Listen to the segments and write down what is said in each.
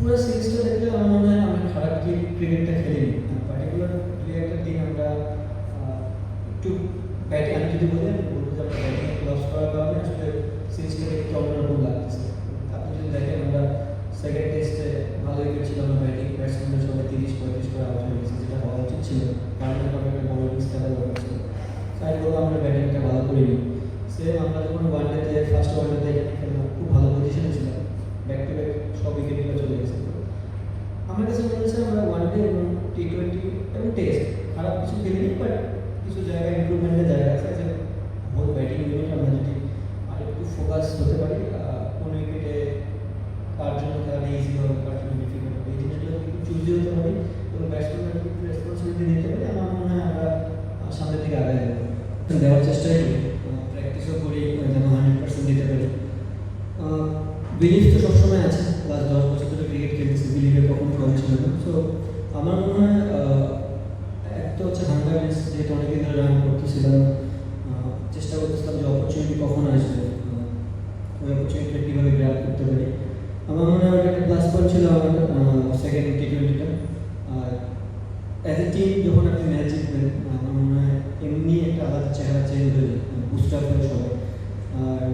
পুরো সিরিজটা দেখলে আমার মনে হয় আমরা খারাপ কি ক্রিকেটটা খেলিনি। পার্টিকুলার দুই একটা দিন আমরা একটু ব্যাটিং আমি যদি বলি, আমি বলব যে আমরা ব্যাটিংয়ে লস করার কারণে আসলে সিরিজটাকে একটু অন্যরকম লাগতেছে। আপনি যদি দেখেন, আমরা সেকেন্ড টেস্টে ভালো উইকেট ছিল আমরা ব্যাটিং ব্যাটসম্যানদের সবাই তিরিশ, পঁয়ত্রিশ করে আউট হয়ে গেছে, যেটা হওয়া উচিত ছিল। কারণ একটা বড় মিস খেলা দরকার ছিল। তাই বলব আমরা ব্যাটিংটা ভালো করিনি। সেম আমরা যখন ওয়ান ডেতে ফার্স্ট ওয়ান ডেতে খেললাম, খুব ভালো পজিশনে ছিলাম। ব্যাক টু ব্যাক সব উইকেটগুলো চলে গেছে। আমার কাছে মনে হচ্ছে আমরা ওয়ান ডে এবং টি টোয়েন্টি এবং টেস্ট খারাপ কিছু খেলিনি বাট কিছু জায়গায় ইমপ্রুভমেন্টের জায়গা আছে। যে হোল ব্যাটিং ইউনিট আমরা যদি আরেকটু ফোকাস হতে পারি কোন উইকেটে কার জন্য খেলাটা ইজি হবে, কার জন্য ডিফিকাল্ট হবে, এই জিনিসগুলো একটু চুজি হতে পারি এবং ব্যাটসম্যানরা একটু রেসপন্সিবিলিটি নিতে পারি আমার মনে হয় আমরা সামনের দিকে আগায় যাব। দেওয়ার চেষ্টাই করি প্র্যাকটিসও করি আহ, যেন হান্ড্রেড পার্সেন্ট দিতে পারি বিলিভ তো সবসময় আছে লাস্ট দশ বছর ধরে ক্রিকেট খেলছি বিলিভের কখন কম ছিল না। সো আমার মনে হয় এক তো হচ্ছে হাঙ্গারনেস যেহেতু অনেকদিন ধরে রান করতেছিলাম চেষ্টা করতেছিলাম যে অপরচুনিটি কখন আসবে ওই অপরচুনিটিটা কীভাবে গ্র্যাপ করতে পারি। আমার মনে হয় একটা প্লাস পয়েন্ট ছিল আমার সেকেন্ড টি টোয়েন্টিটা আর অ্যাজ এ টিম যখন আপনি ম্যাচ জিতবেন, আমার মনে হয় এমনি একটা আলাদা চেহারা চেঞ্জ হয়ে বুস্ট আপ হয়ে সবাই। আর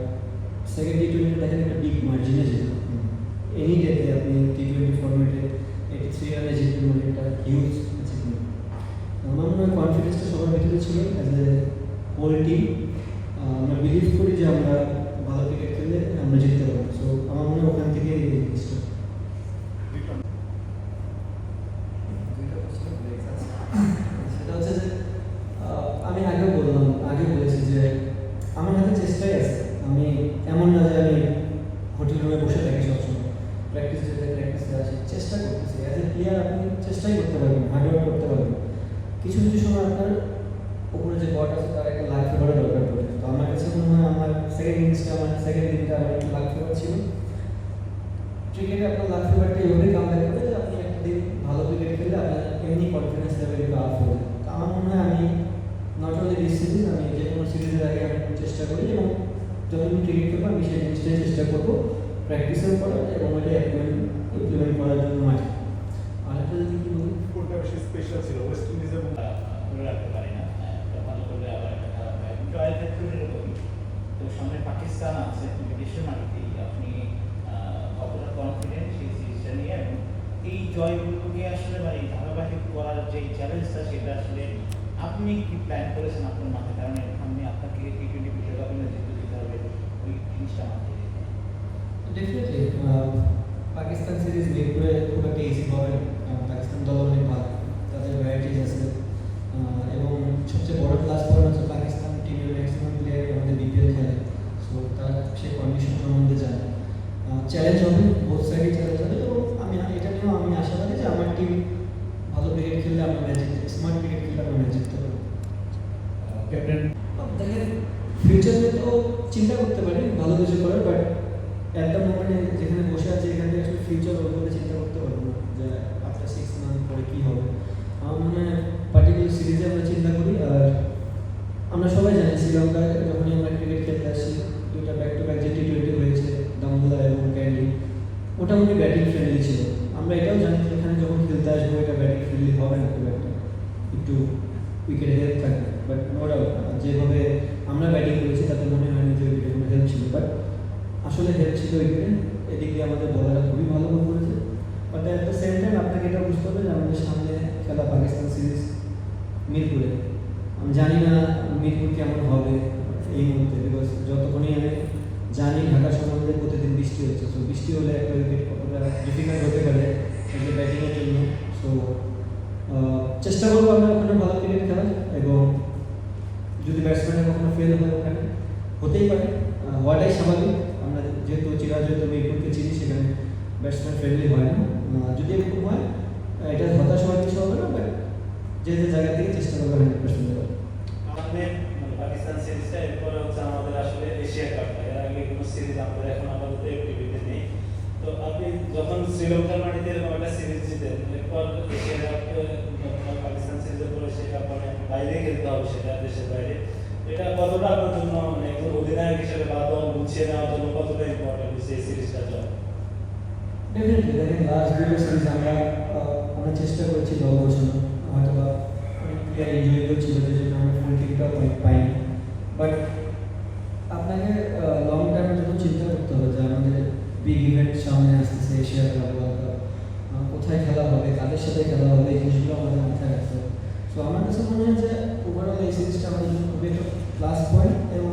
সেকেন্ড টি টোয়েন্টি দেখেন একটা মার্জিনে যেতে এনি ডেতে আপনি টি টোয়েন্টি ফর্মেটে এইটি থ্রি রানে জিতবেন মানে একটা হিউজ অ্যাচিভমেন্ট আমার মনে হয় কনফিডেন্সটা সবার ভিতরে ছিল অ্যাজ এ হোল টিম আমরা বিলিভ করি যে আমরা ভালো ক্রিকেট খেলে আমরা জিততে পারব। সো আমার মনে হয় ওখান থেকে এই জিনিসটা দুইটা প্রশ্ন break আছে। সেটা হচ্ছে যে আহ, আমি আগেও বললাম আগে বলেছি যে আমার হাতে চেষ্টাই আছে আমি এমন না যে আমি রুমে বসে থাকি সবসময়। প্র্যাকটিস যেতে প্র্যাকটিসে আসে, চেষ্টা করতেছি। অ্যাজ এ প্লেয়ার আপনি চেষ্টাই করতে পারবেন হার্ডওয়ার্ক করতে পারবেন। কিছু কিছু সময় আপনার উপরে যে বট আছে, তার একটা লাক ফেভারের দরকার পড়ে। তো আমার কাছে মনে হয় আমার সেকেন্ড ইনিংসটা আমার সেকেন্ড দিনটা আমার একটু লাক ফেভার ছিল। ক্রিকেটে আপনার লাক ফেভারটা এভাবেই কাম ব্যাক করে যে আপনি একটা দিন ভালো ক্রিকেট খেললে আপনার এমনি কনফিডেন্স লেভেল একটু আপ হয়ে তো আমার মনে হয় আমি নট অনলি দিস সিরিজ আমি যে কোনো সিরিজের আগে আমি চেষ্টা করি এবং যতদিন ক্রিকেট খেলব, আমি সেই জিনিসটাই চেষ্টা করব। প্র্যাকটিসেও করার এবং ওইটা ইমপ্লিমেন্ট করার জন্য মাঠে আরেকটা যদি কি বলি? বেশি স্পেশাল ছিল ওয়েস্ট ইন্ডিজ এবং ধরে রাখতে পারি না। একটা ভালো করলে আবার একটা খারাপ হয়। ক্ষেত্রে তো সামনে পাকিস্তান আছে বিদেশের মাটিতেই আপনি কতটা কনফিডেন্ট সেই সিরিজটা নিয়ে এবং এই জয়গুলোকে আসলে মানে ধারাবাহিক করার যে চ্যালেঞ্জটা সেটা আসলে আপনি কি প্ল্যান করেছেন আপনার মাথায়? কারণ এখানে আপনাকে টি টোয়েন্টি বিশ্বকাপে নেতৃত্ব দিতে হবে। ওই জিনিসটা মাথায়। ডেফিনেটলি পাকিস্তান সিরিজ মিরপুরে খুব একটা ইজি। কারণ পাকিস্তান দল অনেক ভালো তাদের ভ্যারাইটিস আছে এবং সবচেয়ে বড় প্লাস পয়েন্ট হচ্ছে পাকিস্তান টিমের ম্যাক্সিমাম প্লেয়ার আমাদের বিপিএল খেলে সো তারা সেই কন্ডিশন সম্বন্ধে জানে চ্যালেঞ্জ হবে বোথ সাইডে চ্যালেঞ্জ হবে এবং আমি এটা নিয়েও আমি আশাবাদী যে আমার টিম ভালো ক্রিকেট খেললে আমরা ম্যাচ জিততে স্মার্ট ক্রিকেট খেললে আমরা ম্যাচ জিততে পারব ক্যাপ্টেন দেখেন ফিউচারে তো চিন্তা করতে পারি ভালো কিছু করার বাট দ্য মোমেন্টে যেখানে বসে আছে, এখান থেকে ফিউচার ওইভাবে চিন্তা করতে পারব না, যে আফটার সিক্স মান্থ পরে কী হবে। আমার মনে হয় পার্টিকুলার সিরিজে আমরা চিন্তা করি, আর আমরা সবাই জানি শ্রীলঙ্কায় যখনই আমরা ক্রিকেট খেলতে আসি, দুইটা ব্যাক টু ব্যাক যে টি টোয়েন্টি হয়েছে দামোদা এবং ক্যান্ডি, মোটামুটি ব্যাটিং ফ্রেন্ডলি ছিল। আমরা এটাও জানি এখানে যখন খেলতে আসব, এটা ব্যাটিং ফ্রেন্ডলি হবে না খুব একটা। একটু উইকেট হেল্প থাকবে বাট নো ডাউট যেভাবে আমরা ব্যাটিং করেছি, তাতে মনে হয়নি যে উইকেটে হেল্প আসলে হেল্প ছিল উইকেটে এদিক আমাদের বলাররা খুবই ভালো করেছে but at the same time আপনাকে এটা বুঝতে হবে যে আমাদের সামনে খেলা পাকিস্তান সিরিজ মিরপুরে। আমি জানি না মিরপুর কেমন হবে এই মুহূর্তে বিকজ যতক্ষণই আমি জানি ঢাকা সম্বন্ধে প্রতিদিন বৃষ্টি হচ্ছে। সো বৃষ্টি হলে একটা উইকেট কতটা ডিফিকাল্ট হতে পারে একটা ব্যাটিংয়ের জন্য। সো চেষ্টা করব আমরা ওখানে ভালো ক্রিকেট খেলার, এবং যদি ব্যাটসম্যানের কখনো ফেল হয় ওখানে, হতেই পারে। হওয়াটাই স্বাভাবিক। আমরা যেহেতু চিরাজয়িত মিরপুরকে চিনি সেখানে ব্যাটসম্যান ফ্রেন্ডলি হয় না। যদি এরকম হয় এটা হতাশ হওয়ার কিছু হবে না বাট যে যে জায়গা থেকে চেষ্টা করব হান্ড্রেড পার্সেন্ট আমাদের মানে পাকিস্তান সিরিজটা এরপরে হচ্ছে আমাদের আসলে এশিয়া এর আগে কোনো সিরিজ আমাদের, এখন আপাতত অ্যাক্টিভিটি নেই। তো আপনি যখন শ্রীলঙ্কার মাটিতে এরকম একটা সিরিজ জিতেন, এরপর এশিয়া কাপ পাকিস্তান সিরিজের পরে এশিয়া কাপ মানে বাইরে খেলতে হবে সেটা দেশের বাইরে। এটা কতটা আপনার জন্য মানে একজন অধিনায়ক হিসেবে বা দল গুছিয়ে নেওয়ার জন্য কতটা ইম্পর্টেন্ট এই সিরিজটা জয় ডেফিনেটলি দেখেন লাস্ট দুটো সিরিজ আমরা আমরা চেষ্টা করেছি দল বোঝানো হয়তো বা অনেক প্লেয়ার ইঞ্জুরিও ছিল যে জন্য আমরা ফুল টিমটা পাইনি। বাট আপনাকে লং চিন্তা করতে হবে যে আমাদের বিগ ইভেন্ট সামনে আসতেছে কোথায় খেলা হবে, কাদের সাথে খেলা হবে, এই জিনিসগুলো আমাদের মাথায় সো আমার কাছে মনে হয় যে সিরিজটা আমাদের জন্য খুবই একটা প্লাস পয়েন্ট এবং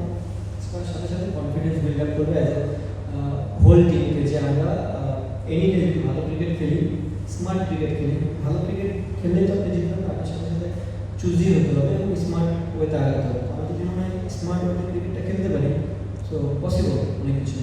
সাথে সাথে কনফিডেন্স বিল্ড আপ করবে অ্যাজ হোল টিমকে যে আমরা এনি ডে যদি ভালো ক্রিকেট খেলি স্মার্ট ক্রিকেট খেলি। ভালো ক্রিকেট খেললেই তো আপনি জিতবেন আপনার সাথে সাথে চুজি হতে হবে এবং স্মার্ট ওয়েতে আগাতে হবে। আমরা যদি মনে স্মার্ট ওয়েতে ক্রিকেটটা খেলতে পারি সো পসিবল অনেক কিছু।